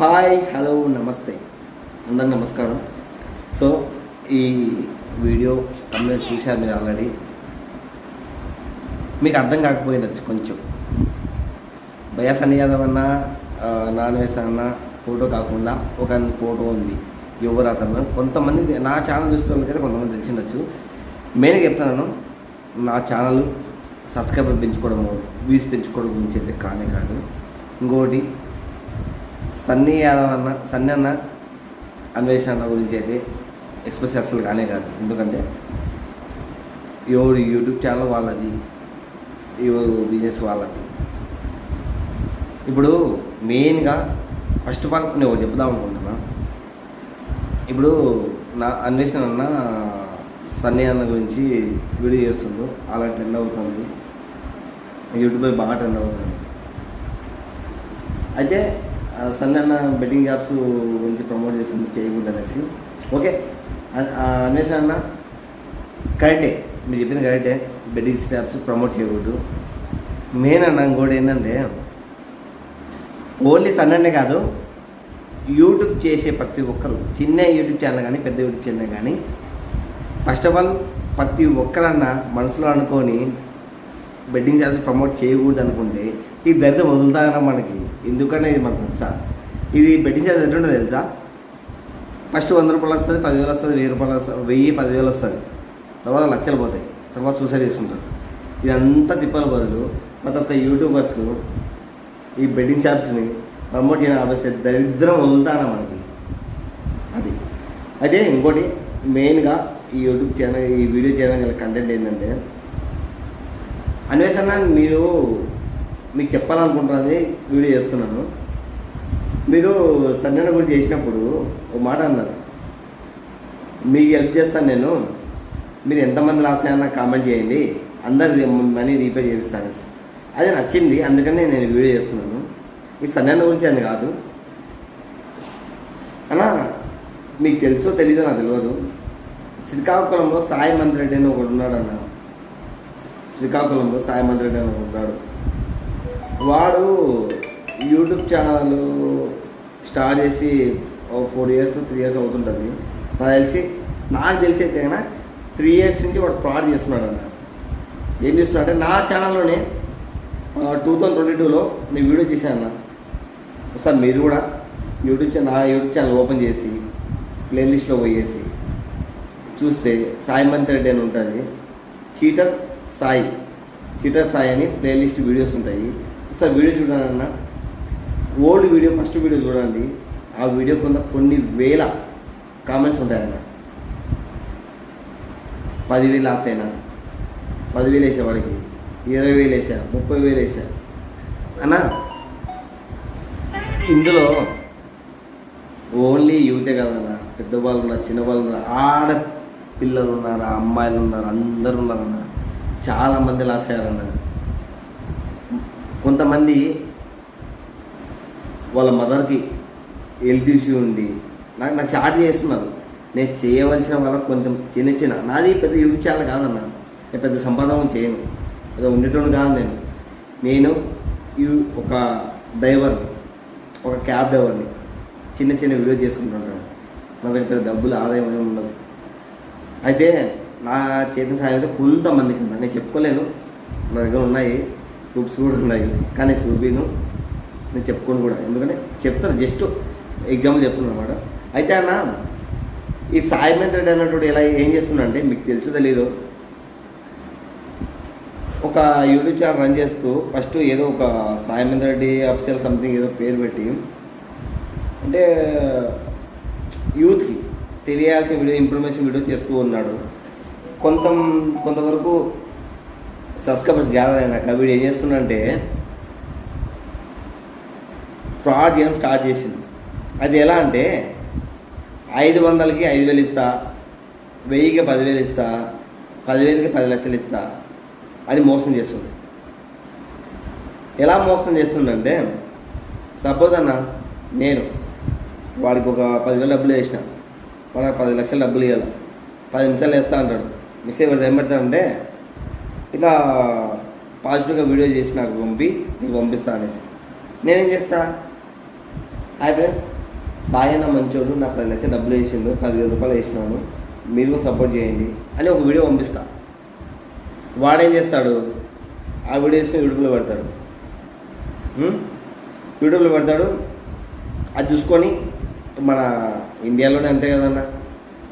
Hi hello నమస్తే. అందరు నమస్కారం. సో ఈ వీడియో అందరూ చూశారు మీరు ఆల్రెడీ. మీకు అర్థం కాకపోయినచ్చు కొంచెం. బయాస్ అని యాదవ్ అన్న నాన్ వేస్ అన్న ఫోటో కాకుండా ఒక ఫోటో ఉంది. ఎవరు అతను? కొంతమంది నా ఛానల్ చూసిన వాళ్ళకైతే కొంతమంది తెలిసిండొచ్చు. మెయిన్గా చెప్తున్నాను నా ఛానల్ సబ్స్క్రైబర్ పెంచుకోవడము వ్యూస్ పెంచుకోవడం గురించి అయితే కానే కాదు. ఇంకోటి సన్నీ యాదవ్ అన్న సన్నీ అన్న అన్వేషణ అన్న గురించి అయితే ఎక్స్ప్రెస్ అసలు కానే కాదు. ఎందుకంటే ఎవరు యూట్యూబ్ ఛానల్ వాళ్ళది ఎవరు బిజినెస్ వాళ్ళది. ఇప్పుడు మెయిన్గా ఫస్ట్ ఆఫ్ ఆల్ నేను ఒకటి చెప్దాం అనుకుంటున్నా. ఇప్పుడు నా అన్వేషణ అన్న సన్నీ అన్న గురించి వీడియో చేస్తుండ్రు అలా ట్రెండ్ అవుతుంది. యూట్యూబ్లో బాగా ట్రెండ్ అవుతుంది. అయితే సన్న అన్న బెట్టింగ్ యాప్స్ గురించి ప్రమోట్ చేస్తుంది చేయకూడదు అనేసి. ఓకే. అనేసి అన్వేషణ అన్న? కరెక్టే. మీరు చెప్పింది కరెక్టే. బెట్టింగ్ యాప్స్ ప్రమోట్ చేయకూడదు. మెయిన్ అన్న ఇంకోటి ఏంటంటే ఓన్లీ సన్ననే కాదు యూట్యూబ్ చేసే ప్రతి ఒక్కరు చిన్న యూట్యూబ్ ఛానల్ కానీ పెద్ద యూట్యూబ్ ఛానల్ కానీ ఫస్ట్ ఆఫ్ ఆల్ ప్రతి ఒక్కరన్న మనసులో అనుకొని బెట్టింగ్ ఛానల్స్ ప్రమోట్ చేయకూడదు అనుకుంటే ఈ దరిద్రం వదులుతారన్న మనకి. ఎందుకనే ఇది మనకు వచ్చా ఇది బెట్టింగ్ ఛానల్ ఎట్లుంటుందో తెలుసా? ఫస్ట్ వంద రూపాయలు వస్తుంది పదివేలు వస్తుంది వెయ్యి రూపాయలు వస్తుంది వెయ్యి పదివేలు వస్తుంది. తర్వాత లక్షలు పోతాయి. తర్వాత సూసైడ్ చేసుకుంటారు. ఇదంతా తిప్పల బదులు ప్రతి ఒక్క యూట్యూబర్స్ ఈ బెట్టింగ్ షాప్స్ని ప్రమోట్ చేయడం ఆపేస్తే దరిద్రం వదులుతానా మనకి. అది. అయితే ఇంకోటి మెయిన్గా ఈ యూట్యూబ్ ఛానల్ ఈ వీడియో ఛానల్ గల కంటెంట్ ఏంటంటే అన్వేషణ మీరు మీకు చెప్పాలనుకుంటున్నది వీడియో చేస్తున్నాను. మీరు సంజన గురించి చేసినప్పుడు ఒక మాట అన్నారు. మీకు హెల్ప్ చేస్తాను నేను. మీరు ఎంతమంది లాస్ కామెంట్ చేయండి. అందరు మనీ రీపే చేపిస్తాను అది నచ్చింది. అందుకనే నేను వీడియో చేస్తున్నాను. ఈ సంజన గురించి అని కాదు. అన్నా మీకు తెలుసో తెలీదో నాకు తెలియదు శ్రీకాకుళంలో సాయి మంత్రి రెడ్డి అని ఒకడు ఉన్నాడు అన్న శ్రీకాకుళంలో సాయి మంత్రెడ్డి అని ఒకడు ఉన్నాడు. వాడు యూట్యూబ్ ఛానల్ స్టార్ట్ చేసి ఒక ఫోర్ ఇయర్స్ త్రీ ఇయర్స్ అవుతుంటుంది. నాకు తెలిసి నాకు తెలిసి అయితే అయినా త్రీ ఇయర్స్ నుంచి వాడు ఫ్రాడ్ చేస్తున్నాడు అన్న. ఏం చేస్తున్నాడంటే నా ఛానల్లోనే టూ థౌజండ్ ట్వంటీ టూలో నేను వీడియో చేశాను అన్న. ఒకసారి మీరు కూడా యూట్యూబ్ ఛానల్ నా యూట్యూబ్ ఛానల్ ఓపెన్ చేసి ప్లేలిస్ట్లో పోయేసి చూస్తే సాయి మంత్ రెడ్డి అని ఉంటుంది. చీటర్ సాయి. చీటర్ సాయి అని ప్లేలిస్ట్ వీడియోస్ ఉంటాయి. ఒకసారి వీడియో చూడాలన్నా ఓల్డ్ వీడియో ఫస్ట్ వీడియో చూడండి. ఆ వీడియో కొంత కొన్ని వేల కామెంట్స్ ఉంటాయన్న. పదివేలు లాస్ అయినా పదివేలు వేసా వాడికి ఇరవై వేలు వేసా ముప్పై వేలు వేసా. అన్న ఇందులో ఓన్లీ యూతే కదన్న పెద్దవాళ్ళు ఉన్నారు చిన్నవాళ్ళు ఉన్నారు ఆడ పిల్లలు ఉన్నారు అమ్మాయిలు ఉన్నారు అందరు ఉన్నారన్న. చాలామంది లాస్ అయ్యారన్న. కొంతమంది వాళ్ళ మదర్కి హెల్త్ ఇష్యూ ఉండి నాకు నాకు చార్జ్ చేస్తున్నారు. నేను చేయవలసిన వాళ్ళకి కొంచెం చిన్న చిన్న నాది పెద్ద యూట్యూబ్ ఛానల్ కాదన్న. నేను పెద్ద సంపాదన చేయను. పెద్ద ఉండేటోడు కాదు నేను. నేను ఈ ఒక డ్రైవర్ని ఒక క్యాబ్ డ్రైవర్ని చిన్న చిన్న వీడియో చేసుకుంటుంటాను. నా దగ్గర పెద్ద డబ్బులు ఆదాయం ఏమి ఉండదు. అయితే నా చేతిన సాయం అయితే కొంతమందికి నేను చెప్పుకోలేను. నా దగ్గర ఉన్నాయి. ప్రూఫ్స్ కూడా ఉన్నాయి. కానీ చూపిను నేను చెప్పుకోను కూడా. ఎందుకంటే చెప్తాను జస్ట్ ఎగ్జాంపుల్ చెప్తున్నాను అనమాట అయితే అన్న ఈ సాయి రెడ్డి అన్నటువంటి ఎలా ఏం చేస్తున్నా అంటే మీకు తెలుసు తెలీదు ఒక యూట్యూబ్ ఛానల్ రన్ చేస్తూ ఫస్ట్ ఏదో ఒక సాయి మహేందర్ రెడ్డి అఫిషియల్ సంథింగ్ ఏదో పేరు పెట్టి అంటే యూత్కి తెలియాల్సిన వీడియో ఇన్ఫర్మేషన్ వీడియో చేస్తూ ఉన్నాడు. కొంత కొంతవరకు సబ్స్క్రైబర్స్ గ్యాదర్ అయినాక వీడు ఏం చేస్తుందంటే ఫ్రాడ్ చేయడం స్టార్ట్ చేసింది అది ఎలా అంటే ఐదు వందలకి ఐదు వేలు ఇస్తా వెయ్యికి పదివేలు ఇస్తా పదివేలకి పది లక్షలు ఇస్తా అని మోసం చేస్తుంది ఎలా మోసం చేస్తుందంటే సపోజ్ అన్న నేను వాడికి ఒక పదివేలు డబ్బులు వేసిన వాడికి పది లక్షలు డబ్బులు ఇవ్వాలి పది నిమిషాలు వేస్తా అంటాడు. మిస్ ఎవరు ఏం పెడతాడంటే ఇట్లా పాజిటివ్గా వీడియో చేసి నాకు పంపి నీకు పంపిస్తా అనేసి. నేనేం చేస్తా? హాయ్ ఫ్రెండ్స్ సాయి అన్న మంచోడు నాకు పది లక్షలు డబ్బులు వేసిండు పదివేల రూపాయలు వేసినాను మీరు కూడా సపోర్ట్ చేయండి అని ఒక వీడియో పంపిస్తా. వాడేం చేస్తాడు? ఆ వీడియో వేసుకుని యూట్యూబ్లో పెడతాడు. యూట్యూబ్లో పెడతాడు. అది చూసుకొని మన ఇండియాలోనే అంతే కదన్నా?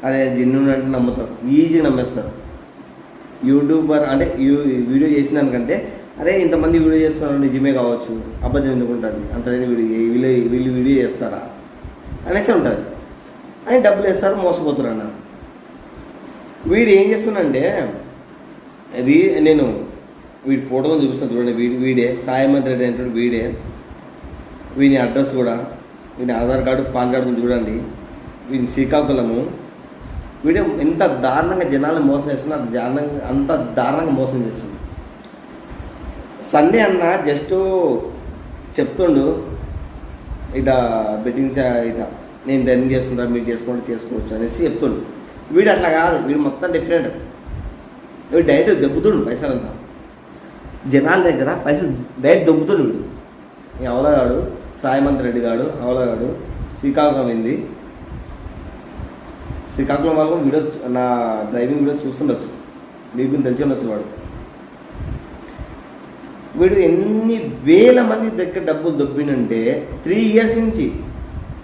అదే జిన్ను అంటే నమ్ముతారు ఈజీగా నమ్మేస్తారు. యూట్యూబర్ అంటే యూ- వీడియో చేసిన దానికంటే అరే ఇంతమంది వీడియో చేస్తున్నారు నిజమే కావచ్చు అబద్ధం ఎందుకు ఉంటుంది? అంత వీడియో వీళ్ళు వీళ్ళు వీడియో చేస్తారా? అనేసి ఉంటుంది. అని డబ్బులు వేస్తారు మోసపోతున్నారు అన్న వీడు ఏం చేస్తున్నంటే రీ నేను వీడి ఫోటో చూపిస్తాను చూడండి వీడి వీడే సాయమంత్రి రెడ్డి అంటే వీడే. వీని అడ్రస్ కూడా వీని ఆధార్ కార్డు పాన్ కార్డు చూడండి. వీని శ్రీకాకుళము. వీడియో ఎంత దారుణంగా జనాలను మోసం చేస్తున్నా అంత దారుణంగా అంత దారుణంగా మోసం చేస్తుంది. సండే అన్న జస్ట్ చెప్తుండు ఇట బెట్టింగ్ ఇట నేను దాన్ని చేస్తుంటా మీరు చేసుకోండి చేసుకోవచ్చు అనేసి చెప్తుండు. వీడు అట్లా కాదు వీడు మొత్తం డిఫరెంట్ వీడు డైరెక్ట్ దెబ్బతుండు పైసలంతా. జనాల దగ్గర పైసలు డైరెక్ట్ దొబ్బుతుడు వీడు. ఈ అవలగాడు సాయమంత్ రెడ్డి గాడు అవలగాడు శ్రీకాకుళం ఏంది శ్రీకాకుళం వాళ్ళు వీడియో నా డ్రైవింగ్ వీడియో చూస్తుండొచ్చు. మీకు తెలిసి ఉండొచ్చు వాడు. వీడు ఎన్ని వేల మంది దగ్గర డబ్బులు దొబ్బినంటే త్రీ ఇయర్స్ నుంచి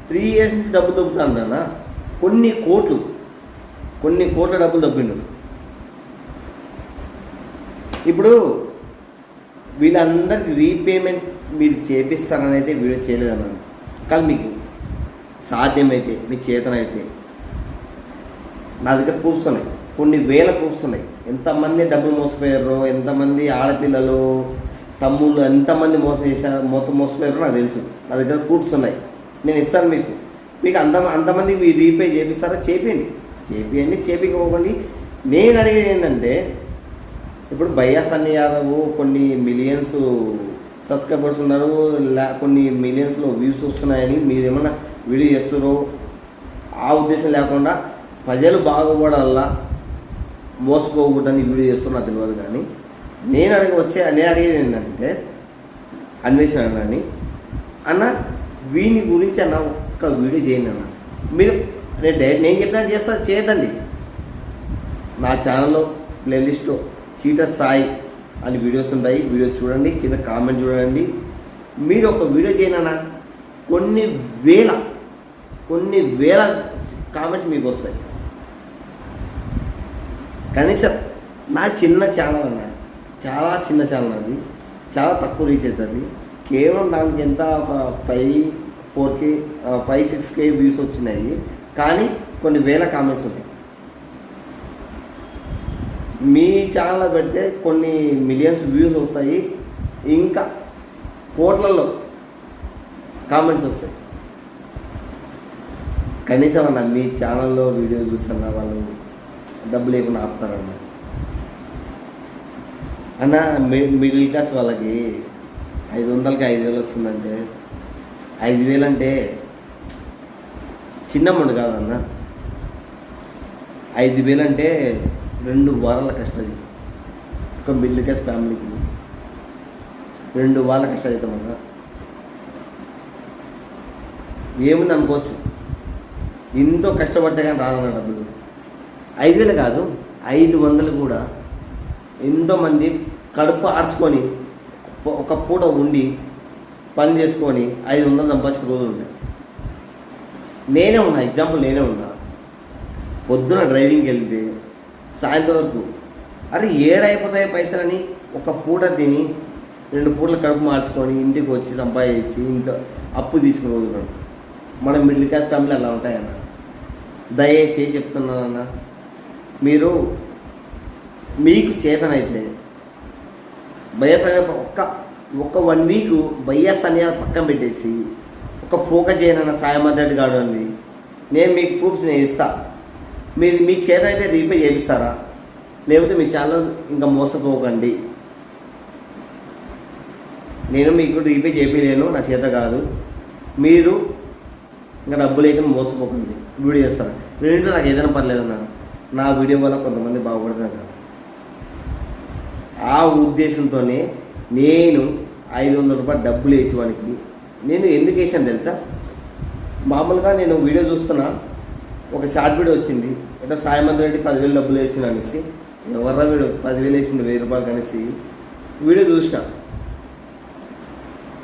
త్రీ ఇయర్స్ నుంచి డబ్బులు దొబ్బుతాను కొన్ని కోట్లు కొన్ని కోట్ల డబ్బులు దొబ్బిండు. ఇప్పుడు వీళ్ళందరికి రీపేమెంట్ మీరు చేపిస్తారని అయితే వీడియో చేయలేదన్నాను కానీ మీకు సాధ్యమైతే మీ చేతనైతే నా దగ్గర ప్రూఫ్స్ ఉన్నాయి. కొన్ని వేల ప్రూఫ్స్ ఉన్నాయి. ఎంతమంది డబ్బులు మోసపోయారో? ఎంతమంది ఆడపిల్లలు తమ్ముళ్ళు ఎంతమంది మోసం చేశారు మొత్తం మోసపోయారో నాకు తెలుసు. నా దగ్గర ప్రూఫ్స్ ఉన్నాయి. నేను ఇస్తాను మీకు. మీకు అంత అంతమంది మీరు రీపే చేపిస్తారా? చేపియండి. చేపియండి చేపించకపోకండి నేను అడిగేది ఏంటంటే ఇప్పుడు భయ్యా సన్ని యాదవ్ కొన్ని మిలియన్స్ సబ్స్క్రైబర్స్ ఉన్నారు. కొన్ని మిలియన్స్లో వ్యూస్ వస్తున్నాయని మీరు ఏమైనా వీడియో చేస్తారో ఆ ఉద్దేశం లేకుండా ప్రజలు బాగుపడాలా మోసపోకూడదని వీడియో చేస్తున్నా తెలియదు కానీ నేను అడిగి వచ్చే నేను అడిగేది ఏంటంటే అన్వేషణ అని. అన్న వీని గురించి అన్న ఒక్క వీడియో చేయండి అన్న. మీరు నేను డైరెక్ట్ నేను చెప్పినా చేస్తా చేయదండి నా ఛానల్లో ప్లేలిస్ట్లో చీటర్ సాయి అని వీడియోస్ ఉంటాయి. వీడియో చూడండి కింద కామెంట్ చూడండి. మీరు ఒక వీడియో చేయనన్నా కొన్ని వేల కొన్ని వేల కామెంట్స్ మీకు వస్తాయి. కనీసం నా చిన్న ఛానల్ అన్న చాలా చిన్న ఛానల్ అది. చాలా తక్కువ రీచ్ అవుతుంది కేవలం దానికి ఎంత ఒక five four K five six K views వచ్చినాయి. కానీ కొన్ని వేల కామెంట్స్ ఉంటాయి. మీ ఛానల్లో పెడితే కొన్ని మిలియన్స్ వ్యూస్ వస్తాయి. ఇంకా కోట్లలో కామెంట్స్ వస్తాయి. కనీసం అన్న మీ ఛానల్లో వీడియో చూస్తున్న వాళ్ళు డబ్బు లేకుండా ఆపుతారన్న అన్న. మి- మిడిల్ క్లాస్ వాళ్ళకి ఐదు వందలకి ఐదు వేలు వస్తుందంటే ఐదు వేలు అంటే చిన్న అమౌంట్ కాదన్న. ఐదు వేలు అంటే రెండు వారాల కష్టజీతం ఒక మిడిల్ క్లాస్ ఫ్యామిలీకి రెండు వారాల కష్టజీతం అన్న. ఏముంది అనుకోవచ్చు. ఎంతో కష్టపడితే కానీ రాదన్న డబ్బులు. ఐదు వేలు కాదు ఐదు వందలు కూడా. ఎంతోమంది కడుపు ఆర్చుకొని ఒక పూట ఉండి పని చేసుకొని ఐదు వందలు సంపాదించిన రోజులు ఉంటాయి నేనే ఉన్నా ఎగ్జాంపుల్ నేనే ఉన్నా. పొద్దున డ్రైవింగ్కి వెళ్తే సాయంత్రం వరకు అరే ఏడైపోతాయి పైసలని ఒక పూట తిని రెండు పూటలు కడుపు మార్చుకొని ఇంటికి వచ్చి సంపాదించి ఇంట్లో అప్పు తీసుకుని రోజులు మన మిడిల్ క్లాస్ ఫ్యామిలీ అలా ఉంటాయన్న. దయచేసి చెప్తున్నానన్నా. మీరు మీకు చేతనైతే బయస్ అనే ఒక్క ఒక్క వన్ వీక్ బయ్యస్ అనే పక్కన పెట్టేసి ఒక ఫోకస్ చేయనన్న సాయమద్దటి గారు అండి. నేను మీకు ప్రూఫ్స్ నేను ఇస్తా. మీరు మీ చేత అయితే రీపే చేపిస్తారా? లేకపోతే మీ ఛానల్ ఇంకా మోసపోకండి. నేను మీకు రీపే చేయలేను నా చేత కాదు. మీరు ఇంకా డబ్బు లేకుండా మోసపోకండి. వీడియో చేస్తాను. రెండింటిలో నాకు ఏదైనా పర్లేదు పర్లేదన్నా నా వీడియో వల్ల కొంతమంది బాగుపడుతున్నారు సార్. ఆ ఉద్దేశంతోనే నేను ఐదు వందల రూపాయలు డబ్బులు వేసేవానికి నేను ఎందుకు వేసాను తెలుసా? మామూలుగా నేను వీడియో చూస్తున్నా ఒక షార్ట్ వీడియో వచ్చింది. అంటే సాయమంత్రి రెడ్డి పదివేలు డబ్బులు వేసిన అనేసి ఎవర్రా వీడు పదివేలు వేసింది వెయ్యి రూపాయలు అనేసి వీడియో చూసిన.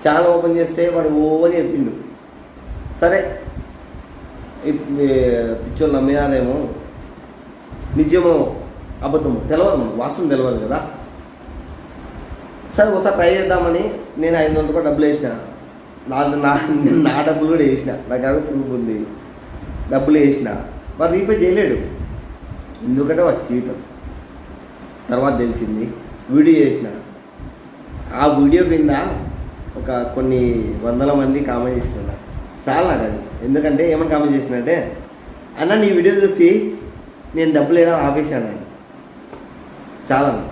చాలా ఓపెన్ చేస్తే వాడు ఓ అని చెప్పిండు. సరే పిచ్చోళ్ళు నమ్మినారేమో. నిజమో అబద్ధమో తెలియదు వాస్తవం తెలియదు కదా? సరే ఒకసారి ట్రై చేద్దామని నేను ఐదు వందల రూపాయలు డబ్బులు వేసిన. నా నా నా డబ్బులు కూడా వేసిన. నాకు అడుగు ప్రూఫ్ ఉంది. డబ్బులు వేసిన. మరి రీపే చేయలేడు. ఎందుకంటే వాడు చీటర్. తర్వాత తెలిసింది. వీడియో చేసిన. ఆ వీడియో కింద ఒక కొన్ని వందల మంది కామెంట్ చేస్తున్నారు. చాలా నాకు అది ఎందుకంటే ఏమని కామెంట్ చేసినట్టే అన్న నీ వీడియో చూసి నేను డబ్బులు వేయడం ఆపేశాను నేను. చాలా.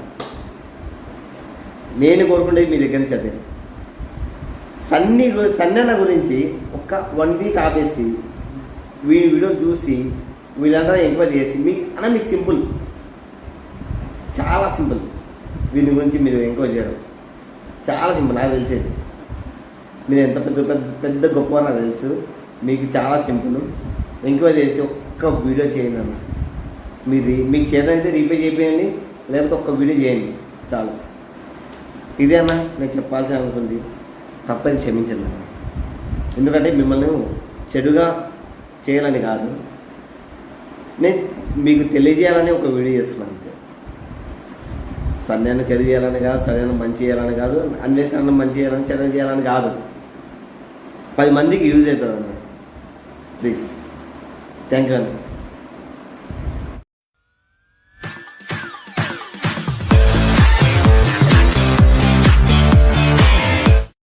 నేను కోరుకుంటే మీ దగ్గర నుంచి అదే. సన్ని గు- గురించి ఒక వన్ వీక్ ఆపేసి వీడి వీడియో చూసి వీళ్ళందరూ ఎంక్వైరీ చేసి మీకు అన్న మీకు సింపుల్. చాలా సింపుల్. వీని గురించి మీరు ఎంక్వైరీ చేయడం. చాలా సింపుల్ నాకు తెలిసేది. మీరు ఎంత పెద్ద పెద్ద పెద్ద గొప్ప నాకు తెలుసు. మీకు చాలా సింపుల్. ఎంక్వైరీ చేసి ఒక్క వీడియో చేయండి అన్న. మీరు మీకు చేతనైతే రీపే చేయండి లేకపోతే ఒక్క వీడియో చేయండి చాలు. ఇదే నేను చెప్పాల్సి అనుకుంది. తప్పని క్షమించండి ఎందుకంటే మిమ్మల్ని చెడుగా చేయాలని కాదు. నేను మీకు తెలియజేయాలని ఒక వీడియో చేస్తున్నాను అంతే. సరైన చెడు చేయాలని కాదు సరైన మంచి చేయాలని కాదు అన్వేషణ మంచి చేయాలని చెడు చేయాలని కాదు. పది మందికి యూజ్ అవుతుంది అన్న. ప్లీజ్. థ్యాంక్ యూ అండి